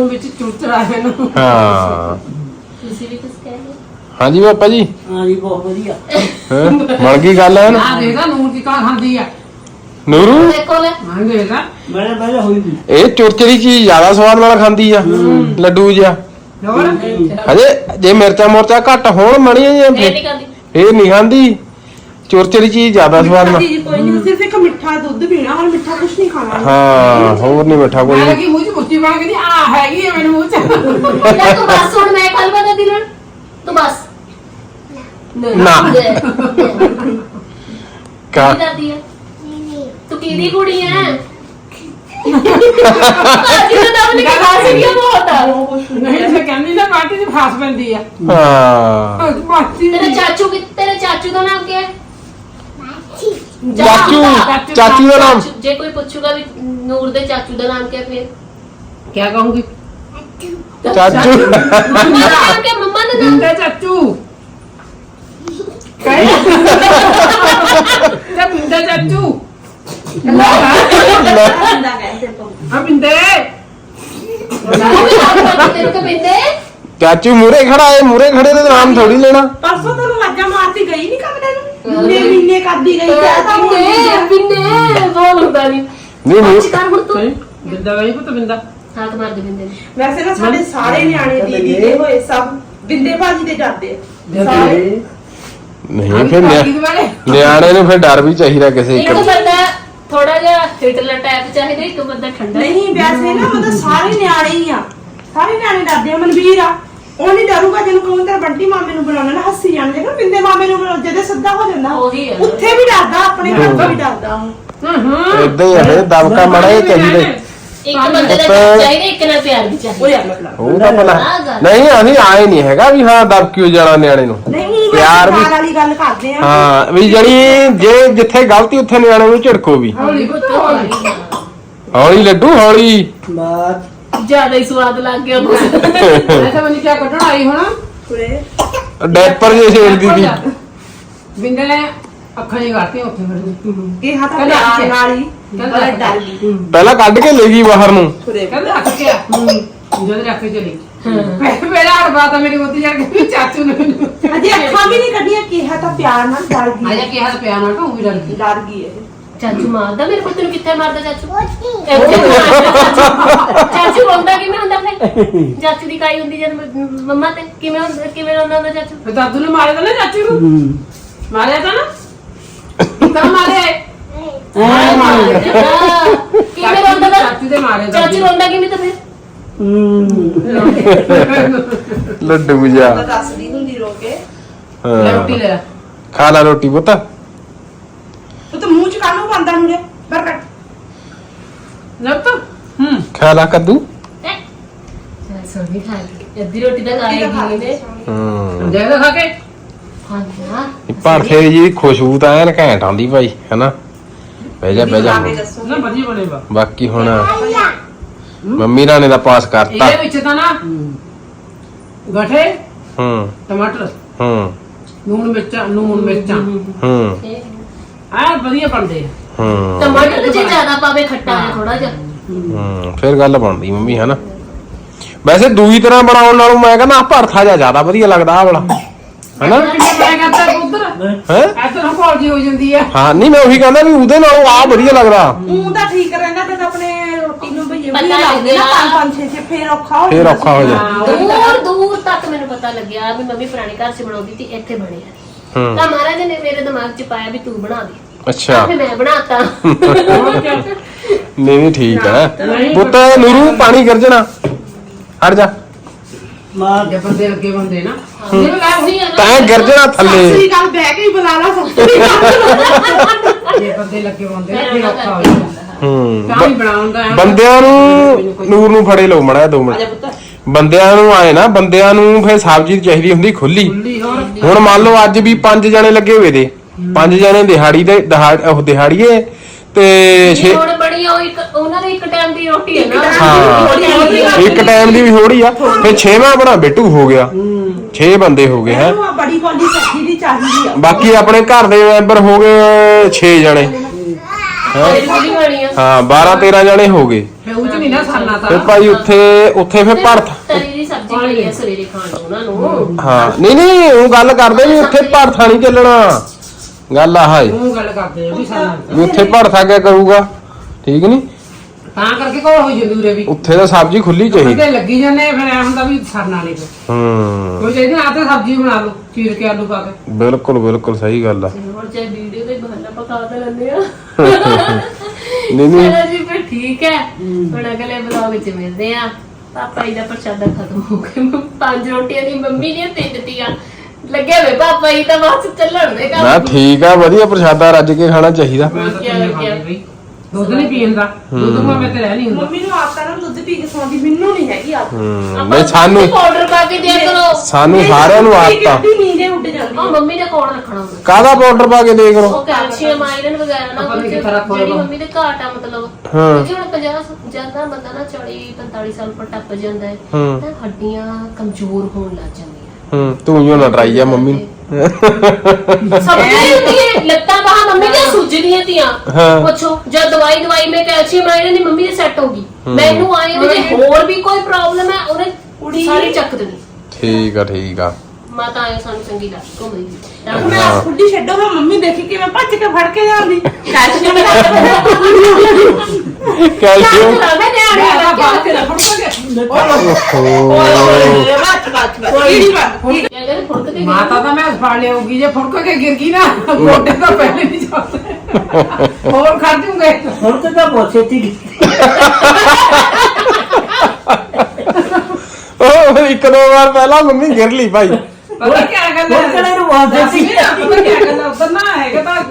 ਵਿੱਚ ਚੁਰਚਰਾ ਹੈ ਨਾ। ਹਾਂ। ਤੁਸੀਂ ਵੀ ਕੁਝ ਕਹਿ ਹਾਂਜੀ ਪਾਪਾ ਜੀ। ਹਾਂ ਜੀ ਬਹੁਤ ਵਧੀਆ। ਹੈਂ? ਬਣ ਗਈ ਗੱਲ ਐਨ? ਆ ਦੇਖਦਾ ਨੂਰ ਦੀ ਕਾ ਖਾਂਦੀ ਆ। ਨੂਰੂ? ਦੇਖੋ ਲੈ। ਮੈਂ ਦੇਖਦਾ ਮੈਂ ਪਹਿਲਾਂ ਹੋਈ ਵੀ ਇਹ ਚੁਰਚਰੀ ਚੀਜ਼ ਜ਼ਿਆਦਾ ਸਵਾਦ ਨਾਲ ਖਾਂਦੀ ਆ ਲੱਡੂ ਜਿਹਾ। ਹੋਰ? ਹਜੇ ਜੇ ਮਿਰਚਾਂ ਮੁਰਚਾਂ ਘੱਟ ਹੋਣ ਮਣੀਆਂ ਇਹ ਜਿਹੀਆਂ ਨਹੀਂ ਖਾਂਦੀ। ਇਹ ਨਹੀਂ ਖਾਂਦੀ। ਚੁਰਚਰੀ ਚੀਜ਼ ਜ਼ਿਆਦਾ ਸਵਾਦ ਨਾਲ ਜੀ ਕੋਈ ਨਹੀਂ ਸਿਰਫ ਇੱਕ ਮਿੱਠਾ ਦੁੱਧ ਪੀਣਾ ਹੋਰ ਮਿੱਠਾ ਕੁਝ ਨਹੀਂ ਖਾਣਾ। ਹਾਂ ਹੋਰ ਨਹੀਂ ਮਿੱਠਾ ਕੋਈ ਮੈਂ ਲੱਗੀ ਮੂੰਹ ਚ ਮੁੱਠੀ ਬਣ ਕੇ ਆ ਹੈਗੀ ਆ ਮੈਨੂੰ ਮੂੰਹ ਚ। ਲੈ ਤੂੰ ਬਸ ਹੁਣ ਮੈਂ ਕੱਲ ਬਤਾ ਦਿਲਣ ਤੂੰ ਬਸ। ਨਾ। ਲੈ। ਕਾ ਕੀ ਕਰਦੀ ਹੈ ਤੂੰ ਕਿਹਦੀ ਕੁੜੀ ਹੈ ਭਾਜੀ ਦਾ ਨਾਮ ਨਹੀਂ ਖਾ ਸਕਿਆ ਬਹੁਤ ਆ ਨਹੀਂ ਤੇ ਕਹਿੰਦੀ ਨਾ ਪਾਰਟੀ ਚ ਫਾਸ ਪੈਂਦੀ ਆ ਹਾਂ ਪਾਰਟੀ ਤੇਰੇ ਚਾਚੂ ਕਿ ਤੇਰੇ ਚਾਚੂ ਦਾ ਨਾਮ ਕੀ ਹੈ ਚਾਚੂ ਚਾਚੂ ਦਾ ਨਾਮ ਚਾਚੂ- ਜੇ ਕੋਈ ਪੁੱਛੂਗਾ ਵੀ ਨੂਰ ਦੇ ਚਾਚੂ ਦਾ ਨਾਮ ਕੀ ਹੈ ਫਿਰ ਕੀ ਕਹੂੰਗੀ ਚਾਚੂ ਮੰਮਾ ਦਾ ਨਾਮ ਕੀ ਹੈ? ਮੰਮਾ ਦਾ ਨਾਮ ਤੇ ਚਾਚੂ ਕਹੇ ਤੇ ਬਿੰਦਾ ਚਾਚੂ ਬਿੰਦੇ ਤੂੰ ਤੇਰੇ ਬਿੰਦੇ ਚਾਚੂ ਮੂਰੇ ਖੜਾ ਏ ਮੂਰੇ ਖੜੇ ਤੇ ਨਾਮ ਥੋੜੀ ਲੈਣਾ ਪਰਸੋਂ ਤੁਹਾਨੂੰ ਵਾਜਾ ਮਾਰਤੀ ਗਈ ਨਹੀਂ ਕਮਰੇ ਨੂੰ ਮਹੀਨੇ ਮਹੀਨੇ ਕਰਦੀ ਗਈ ਕਿਆ ਤਾਂ ਬਿੰਨੇ ਬਿੰਨੇ ਬੋਲ ਹੁੰਦਾ ਨਹੀਂ ਨਹੀਂ ਨਹੀਂ ਕਰ ਹੁਣ ਤੂੰ ਬਿੰਦਾ ਗਈ ਪੁੱਤ ਬਿੰਦਾ ਹੱਥ ਮਾਰ ਦੇ ਬਿੰਦੇ ਨੂੰ ਵੈਸੇ ਨਾ ਸਾਡੇ ਸਾਰੇ ਨਿਆਣੇ ਦੀਦੀ ਦੇ ਹੋਏ ਸਭ ਬਿੰਦੇ ਭਾਜੀ ਦੇ ਜਾਂਦੇ ਆ। ਸਾਰੇ ਨਹੀਂ ਫਿਰ ਨਿਆ- ਨਿਆਣੇ ਨੂੰ ਫਿਰ ਡਰ ਵੀ ਚਾਹੀਦਾ ਕਿਸੇ ਇੱਕ ਬੰਦਾ ਥੋੜਾ ਜਿਹਾ ਹਿਟਲਰ ਟਾਈਪ ਚਾਹੀਦਾ ਇੱਕ ਬੰਦਾ ਠੰਡਾ ਨਹੀਂ ਵੈਸੇ ਨਾ ਮਤਲਬ ਸਾਰੇ ਨਿਆਣੇ ਹੀ ਆ। ਸਾਰੇ ਨਿਆਣੇ ਡਰਦੇ ਆ ਮਨਵੀਰ ਆ। ਉਹ ਨਹੀਂ ਡਰੂਗਾ ਜਿਹਨੂੰ ਕਹੂੰ ਤੇਰਾ ਬੰਟੀ ਮਾਮੇ ਨੂੰ ਬੁਲਾਉਣਾ ਨਾ ਹੱਸੀ ਜਾਣਗੇ ਨਾ ਬਿੰਦੇ ਮਾਮੇ ਨੂੰ ਬੁਲਾਉ ਜਦੇ ਸਿੱਧਾ ਹੋ ਜਾਂਦਾ। ਉਹੀ ਆ। ਉੱਥੇ ਵੀ ਡਰਦਾ ਆਪਣੇ ਘਰ ਤੋਂ ਵੀ ਡਰਦਾ। ਉਹ ਇਦਾਂ ਹੀ ਆ ਫਿਰ ਦਬਕਾ ਮੜਾ ਇਹ ਚਾਹੀਦਾ। ਇੱਕ ਬੰਦੇ ਦਾ। ਚਾਹੀਦਾ ਇੱਕ ਨਾਲ ਪਿਆਰ ਵੀ ਚਾਹੀਦਾ। ਉਹ ਯਾਰ ਮਤਲਾ ਉਹ ਤਾਂ ਭਲਾ ਆਹ ਗੱਲ। ਨਹੀਂ ਅਸੀਂ ਆਏ ਨਹੀਂ ਹੈਗਾ ਵੀ ਹਾਂ ਦਬ ਕਿਉਂ ਜਾਣਾ ਨਿਆਣੇ ਨੂੰ। ਨਹੀਂ ਪਿਆਰ ਵੀ- ਵਾਲੀ ਗੱਲ ਕਰਦੇ ਆ। ਹਾਂ ਵੀ ਜਣੀ ਜੇ ਜਿੱਥੇ ਗਲਤੀ ਉੱਥੇ ਨਿਆਣੇ ਨੂੰ ਝਿੜਕੋ ਵੀ। ਹੌਲੀ ਪੁੱਤ ਹੌਲੀ। ਹੌਲੀ ਲੱਡੂ ਹੌਲੀ। ਜ਼ਿਆਦਾ ਹੀ ਸਵਾਦ ਲੱਗ ਗਿਆ ਐਸਾ ਮੈਨੂੰ ਕਿਆ ਕੱਢਣ ਆਈ ਹੁਣ? ਕੁੜੇ ਡੈਪਰ ਜੇ ਛੇੜਦੀ ਸੀ। ਬਿੰਦੇ ਨੇ ਅੱਖਾਂ ਹੀ ਕਰਤੀਆਂ ਉੱਥੇ ਫਿਰ। ਇਹ ਹੱਥ ਕਹਿੰਦਾ ਪਿਆਰ। ਨਾਲ ਹੀ ਕਹਿੰਦਾ ਬੜਾ ਡਰ। ਗਈ ਪਹਿਲਾਂ ਕੱਢ ਕੇ ਲੈ ਗਈ ਬਾਹਰ ਨੂੰ। ਕੁੜੇ ਕਹਿੰਦੇ ਰੱਖ ਕੇ ਆ। ਜਦ ਰੱਖ ਕੇ ਚਲੀ ਪਹਿਲਾਂ ਹੜ ਬਾਤ ਮੇਰੀ ਮੋਤੀ ਜਾ ਕੇ ਚਾਚੂ ਨੇ ਮੈਨੂੰ ਅਜੇ ਅੱਖਾਂ ਵੀ ਨਹੀਂ ਕੱਢੀਆਂ ਕਿਹਾ ਤਾਂ ਪਿਆਰ ਨਾਲ ਡਰ ਗਈ ਆਜਾ ਕਿਹਾ ਤਾਂ ਪਿਆ ਨਾ ਤੂੰ ਵੀ ਡਰ ਗਈ। ਡਰ ਗਈ ਇਹ। ਚਾਚੂ ਮਾਰਦਾ ਮੇਰੇ ਪੁੱਤ ਨੂੰ ਕਿੱਥੇ ਮਾਰਦਾ ਚਾਚੂ? ਇੱਥੇ ਮਾਰਦਾ ਚਾਚੂ। ਚਾਚੂ ਰੋਂਦਾ ਕਿਵੇਂ ਹੁੰਦਾ ਫਿਰ? ਚਾਚੂ ਦੀ ਕਾਈ ਹੁੰਦੀ ਜਦ ਮ- ਮੰਮਾ ਤੇ ਕਿਵੇਂ ਹੁੰਦਾ ਕਿਵੇਂ ਰੋਂਦਾ ਹੁੰਦਾ ਚਾਚੂ? ਫਿਰ ਦਾਦੂ ਨੇ ਮਾਰਿਆ ਤਾਂ ਨਾ ਚਾਚੂ ਨੂੰ? ਮਾਰਿਆ ਤਾਂ ਨਾ? ਕਿੱਦਾਂ ਮਾਰਿਆ। ਏ? ਕਿਵੇਂ ਰੋਂਦਾ ਤਾ? ਚਾਚੂ ਦੇ ਮਾਰੇ ਚਾਚੂ ਰੋਂਦਾ ਕਿਵੇਂ ਤਾਂ ਫਿਰ? ਲੱਡੂ ਜਾ। ਤਾਂ ਦੱਸਦੀ ਹੁੰਦੀ ਰੋ ਕੇ। ਰੋਟੀ ਲੈ। ਖਾ ਲੈ ਰੋਟੀ ਪੁੱਤ। ਉਹ ਤਾਂ ਮੂੰਹ ਚ ਕਾਹਨੂੰ ਪਾਉਂਦਾ ਮੁੰਡੇ ਬਰਕਤ। ਲੈ ਤਾਂ ਹੂੰ। ਖਾ ਲੈ ਕੱਦੂ। ਸੋਨੀ ਖਾ ਲਈ ਅੱਧੀ ਰੋਟੀ ਤਾਂ ਖਾ ਲਈ। ਨੇ। ਹੂੰ। ਲੈ ਖਾ ਕੇ। ਹਾਂ ਭੜਥੇ ਜੀ ਖੁਸ਼ਬੂ ਤਾਂ ਐਨ ਘੈਂਟ ਆਉਂਦੀ ਭਾਈ ਹੈਨਾ? ਬਹਿ ਜਾ ਬਹਿ ਜਾ। ਨਾ ਵਧੀਆ ਬਣੇਗਾ। ਬਾਕੀ ਹੁਣ ਮੰਮੀ ਰਾਣੇ ਦਾ ਪਾਸ ਕਰਤਾ। ਇਹਦੇ ਵਿੱਚ ਤਾਂ ਨਾ ਗਠੇ ਹੂੰ। ਟਮਾਟਰ ਹੂੰ। ਨੂਨ ਮਿਰਚਾਂ ਨੂਨ ਮਿਰਚਾਂ। ਹੂੰ ਆ ਵਧੀਆ ਬਣਦੇ ਆ। ਹੂੰ। ਟਮਾਟਰ ਜੇ ਜ਼ਿਆਦਾ ਪਾਵੇ ਖੱਟਾ ਹੈ ਥੋੜਾ ਜਿਹਾ। ਹੂੰ। ਫਿਰ ਗੱਲ ਬਣਦੀ ਮੰਮੀ ਹੈਨਾ? ਵੈਸੇ ਦੂਈ ਤਰ੍ਹਾਂ ਬਣਾਉਣ ਨਾਲੋਂ ਮੈਂ ਕਹਿੰਦਾ ਭੜਥਾ ਜਿਹਾ ਜ਼ਿਆਦਾ ਵਧੀਆ ਲੱਗਦਾ ਆ ਵਾਲਾ। ਹੈਨਾ? ਪਾਇਆ ਕਰਦਾ ਉਧਰ? ਹੈ? ਐਸਾ ਨਾ ਘੋਲ ਜੀ ਹੋ ਜਾਂਦੀ ਆ। ਹਾਂ ਨਹੀਂ ਮੈਂ ਉਹੀ ਕਹਿੰਦਾ ਵੀ ਉਹਦੇ ਨਾਲੋਂ ਆ ਵਧੀਆ ਲੱਗਦਾ। ਮੂੰਹ ਤਾਂ ਠੀਕ ਰਹਿੰਦਾ ਤੇ ਆਪਣੇ ਪਤਾ ਵੀ ਲੱਗਦੇ ਨਾ ਲੱਗਿਆ। ਪੰਜ ਪੰਜ ਛੇ ਛੇ ਫੇਰ ਔਖਾ ਹੋ ਫੇਰ ਜਾਂਦਾ ਔਖਾ ਹੋ। ਦੂਰ ਦੂਰ ਤੱਕ ਮੈਨੂੰ ਪਤਾ ਲੱਗਿਆ ਵੀ ਮੰਮੀ ਪੁਰਾਣੇ ਘਰ 'ਚ ਬਣਾਉਂਦੀ ਸੀ ਇੱਥੇ ਬਣਿਆ ਹੂੰ। ਤਾਂ ਮਹਾਰਾਜ ਨੇ ਮੇਰੇ ਦਿਮਾਗ 'ਚ ਪਾਇਆ ਵੀ ਤੂੰ ਬਣਾ ਦੇ। ਅੱਛਾ। ਫਿਰ ਮੈਂ ਬਣਾਤਾ? ਨਹੀਂ ਨਹੀਂ ਠੀਕ ਹੈ ਪੁੱਤ ਨੂਰੂ ਪਾਣੀ ਗਿਰ ਜਾਣਾ। ਹਟ ਜਾ। ਜੇ ਬੰਦੇ ਅੱਗੇ ਬੰਦੇ ਨਾ। ਜਿਵੇਂ ਮੈਂ ਉਹੀ ਆ ਨਾ ਤੈਂ ਗਿਰ ਜਾਣਾ ਥੱਲੇ। ਸਸਰੀ ਗੱਲ ਬਹਿ ਕੇ ਹੀ ਬੁਲਾ ਲਾ ਸਸਰੀ ਜੇ ਬੰਦੇ ਲੱਗੇ ਬੰਦੇ ਨਾ ਫਿਰ ਔਖਾ ਹੋ ਜਾਂਦਾ। ਹੂੰ। ਤਾਂ ਹੀ ਬਣਾਉਂਦਾ ਹੈ। ਬੰਦਿਆਂ ਨੂੰ ਨੂਰ ਨੂੰ ਫੜੇ ਲਓ ਮੜਾ 2 ਮਿੰਟ। ਬੰਦਿਆਂ ਨੂੰ ਆਏ ਨਾ ਬੰਦਿਆਂ ਨੂੰ ਫਿਰ ਸਬਜ਼ੀ ਚਾਹੀਦੀ ਹੁੰਦੀ ਖੁੱਲੀ। ਖੁੱਲੀ ਹੋਰ? ਹੁਣ ਮੰਨ ਲਓ ਅੱਜ ਵੀ ਪੰਜ ਜਣੇ ਲੱਗੇ ਹੋਏ ਦੇ। ਪੰਜ ਜਣੇ ਦਿਹਾੜੀ ਦੇ ਉਹ ਦਿਹਾੜੀਏ ਤੇ ਛੇ ਹੁਣ ਬਣੀ ਉਹ ਇੱਕ ਉਹਨਾਂ ਦੀ ਇੱਕ ਟਾਈਮ ਦੀ ਰੋਟੀ ਹੈ ਨਾ। ਹਾਂ। ਇੱਕ ਟਾਈਮ ਦੀ ਵੀ ਹੋੜੀ ਆ। ਫਿਰ ਛੇਵਾਂ ਬਣਾ ਬਿੱਟੂ ਹੋ ਗਿਆ। 6 ਬੰਦੇ ਹੋ ਗਏ ਹੈ। ਇਹਨੂੰ ਆ ਬੜੀ ਕੋਲੀ ਸਬਜ਼ੀ ਦੀ ਚਾਹੀਦੀ ਆ। ਬਾਕੀ ਆਪਣੇ ਘਰ ਦੇ ਮੈਂਬਰ ਹੋ ਗਏ 6 ਜਣੇ। ਥੋੜੀ ਆ। ਹਾਂ 12 13 ਜਣੇ ਹੋ ਗਏ। ਫਿਰ ਉਹ ਚ ਨਹੀਂ ਨਾ ਸਰਨਾ ਫਿਰ ਤਾਂ ਭਾਈ ਉੱਥੇ ਉੱਥੇ ਫਿਰ ਭਰਥ ਤਰੀ ਦੀ ਸਬਜ਼ੀ ਬਣੀ ਆ ਸਵੇਰੇ ਖਾਣ ਨੂੰ ਉਹਨਾਂ ਨੂੰ। ਹਾਂ। ਨਹੀਂ ਨਹੀਂ ਉਹ ਗੱਲ ਕਰਦੇ ਵੀ ਉੱਥੇ ਭਰਥਾ ਨਹੀਂ ਚੱਲਣਾ। ਗੱਲ ਆਹ ਹੈ ਉਹ ਗੱਲ ਕਰਦੇ ਆ ਵੀ ਸਰਨਾ ਵੀ ਉੱਥੇ ਭਰਥਾ ਕਿਆ ਕਰੂਗਾ? ਠੀਕ ਨਹੀਂ ਤਾਂ ਕਰਕੇ ਕੋਲ ਹੋ ਜਾਂਦੀ ਉਰੇ ਵੀ। ਉੱਥੇ ਤਾਂ ਸਬਜ਼ੀ ਖੁੱਲੀ ਚਾਹੀਦੀ। ਬੰਦੇ ਲੱਗੀ ਜਾਂਦੇ ਫਿਰ ਐ ਹੁੰਦਾ ਵੀ ਸਰਨਾ ਨਹੀਂ ਫਿਰ। ਹੂੰ। ਕੋਈ ਚਾਹੀਦੀ ਆ ਤੇ ਸਬਜ਼ੀ ਬਣਾ ਲਓ ਚੀਰ ਕੇ ਆਲੂ ਪਾ ਕੇ। ਬਿਲਕੁਲ ਬਿਲਕੁਲ ਸਹੀ ਗੱਲ ਆ। ਹੁਣ ਚਾਹੇ ਵੀਡੀਓ ਦੇ ਬਹਾਨਾ ਪਕਾ ਤਾਂ ਲੈਂਦੇ ਆ। ਨਹੀਂ ਨਹੀਂ। ਚਲੋ ਜੀ ਫਿਰ ਠੀਕ ਹੈ। ਹੁਣ ਅਗਲੇ ਵਲੌਗ ਵਿੱਚ ਮਿਲਦੇ ਆ ਪਾਪਾ ਜੀ ਦਾ ਪ੍ਰਸ਼ਾਦਾ ਖਤਮ ਹੋ ਗਿਆ। ਪੰਜ ਰੋਟੀਆਂ ਦੀ ਮੰਮੀ ਨੇ ਤਿੰਨ ਦਿੱਤੀਆਂ ਲੱਗੇ ਵੇ ਪਾਪਾ ਜੀ ਤਾਂ ਬਸ ਚੱਲਣ ਦੇ ਨਾ ਕੰਮ ਠੀਕ ਆ ਵਧੀਆ ਪ੍ਰਸ਼ਾਦਾ ਰੱਜ ਕੇ ਖਾਣਾ ਚਾਹੀਦਾ। ਮੈਂ ਤਾਂ? ਖਾਂਦੀ ਬਈ ਦੁੱਧ ਨਹੀਂ ਪੀਂਦਾ। ਦੁੱਧ ਮਾ ਮੈਂ ਤੇ ਰਹਿ ਨਹੀਂ ਹੁੰਦਾ। ਮੰਮੀ ਨੂੰ ਆਦਤਾਂ ਨਾਲ ਦੁੱਧ ਪੀ ਕੇ ਸੌਂਦੀ ਮੈਨੂੰ ਨਹੀਂ ਹੈਗੀ ਆਦਤ। ਹੂੰ ਨਹੀਂ ਸਾਨੂੰ ਪਾਊਡਰ ਪਾ ਕੇ ਦਿਆ ਕਰੋ। ਸਾਨੂੰ ਸਾਰਿਆਂ ਨੂੰ ਆਦਤਾਂ। ਦੀ ਨੀਂਦੇ ਉੱਡ ਜਾਂਦੀ ਉਹ ਮੰਮੀ ਨੇ ਕੌਣ ਰੱਖਣਾ ਹੁੰਦਾ? ਕਾਹਦਾ ਪਾਊਡਰ ਪਾ ਕੇ ਦੇ ਕਰੋ? ਉਹ ਕੈਲਸ਼ੀਅਮ ਆਇਰਨ ਵਗੈਰਾ ਨਾ ਕੁਝ ਨੂੰ ਜਿਹੜੀ ਖਵਾਉਣਾ? ਮੰਮੀ ਦੇ ਘਾਟ ਆ ਮਤਲਬ। ਹਾਂ। ਜੇ ਹੁਣ 50 ਜਾਂਦਾ ਬੰਦਾ ਨਾ 40 45 ਸਾਲ ਪਰ ਟੱਪ ਜਾਂਦਾ ਹੈ। ਹੂੰ। ਤਾਂ ਹੱਡੀਆਂ ਕਮਜ਼ੋਰ ਹੋਣ ਲੱਗ ਜਾਂਦੀਆਂ। ਹੂੰ ਤੂੰ ਹੀ ਨਾ ਡਰਾਈ ਆ ਮੰਮੀ ਨੂੰ। ਸਭ ਨਹੀਂ ਹੁੰਦੀ ਹੈ ਲੱਤਾਂ ਸੁੱਜਦੀਆਂ ਤੀਆਂ ਹਾਂ। ਪੁੱਛੋ ਜਦ ਦਵਾਈ ਦਵਾਈ ਮੈਂ ਕੈਲਸ਼ੀਅਮ ਆਇਰਨ ਦੀ ਮੰਮੀ ਦੇ ਸੈੱਟ ਹੋ ਗਈ। ਮੈਨੂੰ ਆਏ ਵੀ ਜੇ ਹੋਰ ਵੀ ਕੋਈ ਪ੍ਰੋਬਲਮ ਹੈ ਉਹਨੇ ਸਾਰੀ ਚੱਕ ਦੇਣੀ। ਠੀਕ ਆ ਠੀਕ ਆ। ਮਾਤਾ ਆਏ ਸਾਨੂੰ ਚੰਗੀ ਲੱਗ ਘੁੰਮਦੀ ਮੈਂ ਫੁੱਡੀ ਛੱਡੋ ਮੈਂ ਮੰਮੀ ਦੇਖੀ ਕਿਵੇਂ ਭੱਜ ਕੇ ਫੜ ਕੇ ਜਾਂਦੀ ਕੈਲਸ਼ੀਅਮ ਦਾ ਕੈਲਸ਼ੀਅਮ ਨਿਆਣੇ ਮੈਂ ਕੇ ਫੜ ਕੇ ਓਹੋ। ਕੀੜੀ ਕਹਿੰਦੇ ਫੁੜਕ ਕੇ ਮਾਤਾ ਤਾਂ ਮੈਂ ਫੜ ਲਿਆਉਗੀ ਜੇ ਫੁੜਕ ਕੇ ਗਿਰ ਗਈ ਨਾ ਗੋਡੇ ਤਾਂ ਪਹਿਲੇ ਨਹੀਂ ਜਾਂਦੇ ਹੋਰ ਖੜ ਜੂਗੇ ਹੁਣ ਤਾਂ ਤਾਂ ਬਹੁਤ ਛੇਤੀ ਉਹ ਇੱਕ ਦੋ ਵਾਰ ਪਹਿਲਾਂ ਮੰਮੀ ਗਿਰ ਲਈ ਭਾਈ। ਪਤਾ ਕੀ ਗੱਲ ਹੁਣ ਕਿਹੜੇ ਨੂੰ ਆਉਂਦੇ? ਸੀ? ਪਤਾ ਕੀ ਗੱਲ ਆ, ਉੱਧਰ ਨਾ ਹੈਗਾ ਤਾਂ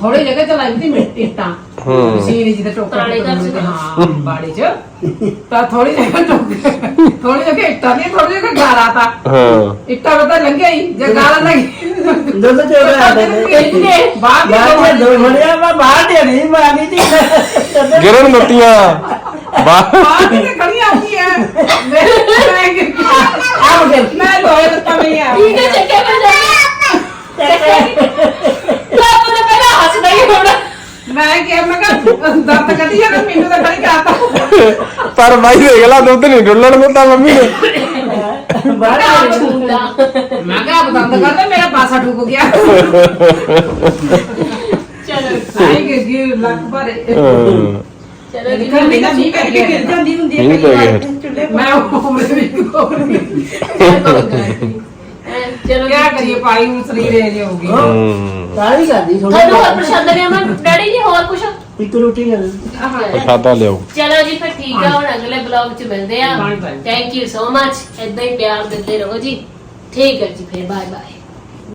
ਥੋੜੀ ਜਗ੍ਹਾ ਚਲਾਈ ਸੀ ਮਿੱਟੀ ਤਾਂ। ਹੂੰ। ਮਸ਼ੀਨ ਜਿਹਦੇ ਪੁਰਾਣੇ ਘਰ ਚ। ਹਾਂ ਬਾੜੀ ਚ। ਤਾਂ ਥੋੜੀ ਜਗ੍ਹਾ ਟੋਕਰ ਥੋੜੀ ਜਗ੍ਹਾ ਇੱਟਾਂ ਦੀ ਥੋੜੀ ਜਗ੍ਹਾ ਗਾਰਾ ਤਾਂ। ਹਾਂ। ਇੱਟਾਂ ਪਤਾ ਲੰਘਿਆ ਹੀ ਜੇ ਗਾਰਾ ਲੱਗੀ ਦੁੱਧ ਚੋ ਰਿਹਾ ਦੇ ਬਾਹਰ ਬਾਹਰ ਦੀ ਦੇ ਦੋ ਮੜਿਆ ਮੈਂ ਬਾਹਰ ਦੇ ਨਹੀਂ ਮਾਨੀ ਤੀ ਗਿਰਨ ਦਿੱਤੀਆਂ। ਬਾਹਰ ਦੀ ਤੇ ਖੜੀ ਆਉਂਦੀ ਹੈ ਮੈਂ ਮੈਂ। ਆਪ ਦੇ ਮੈਂ ਲੋਏ ਦਿੱਤਾ ਮੈਂ ਆ ਠੀਕ ਹੈ ਚੱਕੇ ਪਰ ਜਾ ਲੱਭ ਤਾਂ ਪਹਿਲਾਂ ਹੱਸਦਾ ਹੀ ਹੋਣਾ। ਮੈਂ ਕਿਹਾ ਮੈਂ ਕਿਹਾ ਦਰਦ ਕੱਢੀ ਜਾਂਦਾ ਮੈਨੂੰ ਤਾਂ ਖੜੀ ਕਰਤਾ। ਪਰ ਬਾਈ ਦੇਖ ਲਾ ਦੁੱਧ ਨਹੀਂ ਡੁੱਲਣ ਦਿੱਤਾ ਮੰਮੀ ਨੇ। ਬਾਹਰ ਮੈਂ ਕਿਹਾ ਆਪ ਦਰਦ ਕਰਦਾ ਮੇਰਾ ਪਾਸਾ ਠੁਕ ਗਿਆ। ਚਲੋ। ਆਈ ਗਿਰ ਗਈ ਲੱਕ ਭਰੇ। ਹਾਂ। ਚਲੋ ਜੀ ਗਰਮੀ ਦਾ ਮੀਂਹ ਕਰਕੇ ਗਿਰ ਜਾਂਦੀ ਹੁੰਦੀ ਹੈ ਕਈ ਵਾਰ ਚੁੱਲ੍ਹੇ ਮੈਂ ਉਮਰ ਵੀ ਕੋਲ ਚਲੋ ਕਿਆ ਕਰੀਏ ਪਾਈ ਨੂੰ ਸਰੀਰ ਇਹ ਜੇ ਹੋਗੀ ਹੂੰ। ਸਾਰੀ ਕਰਦੀ ਤੁਹਾਨੂੰ ਹੋਰ ਥੋੜੀ ਪ੍ਰਸ਼ਾਦਾ ਲਿਆ ਮੈਂ ਡੈਡੀ ਜੀ ਹੋਰ ਕੁਛ? ਇੱਕ ਰੋਟੀ ਹੈ ਪ੍ਰਸ਼ਾਦਾ ਲਿਆਓ। ਚਲੋ ਜੀ ਫਿਰ ਠੀਕ ਆ ਹੁਣ ਅਗਲੇ ਬਲੌਗ 'ਚ ਮਿਲਦੇ ਆ। ਥੈਂਕ ਯੂ ਸੋ ਮਚ ਇਦਾਂ ਹੀ ਪਿਆਰ ਦਿੰਦੇ ਰਹੋ ਜੀ। ਠੀਕ ਹੈ ਜੀ ਫਿਰ ਬਾਏ ਬਾਏ।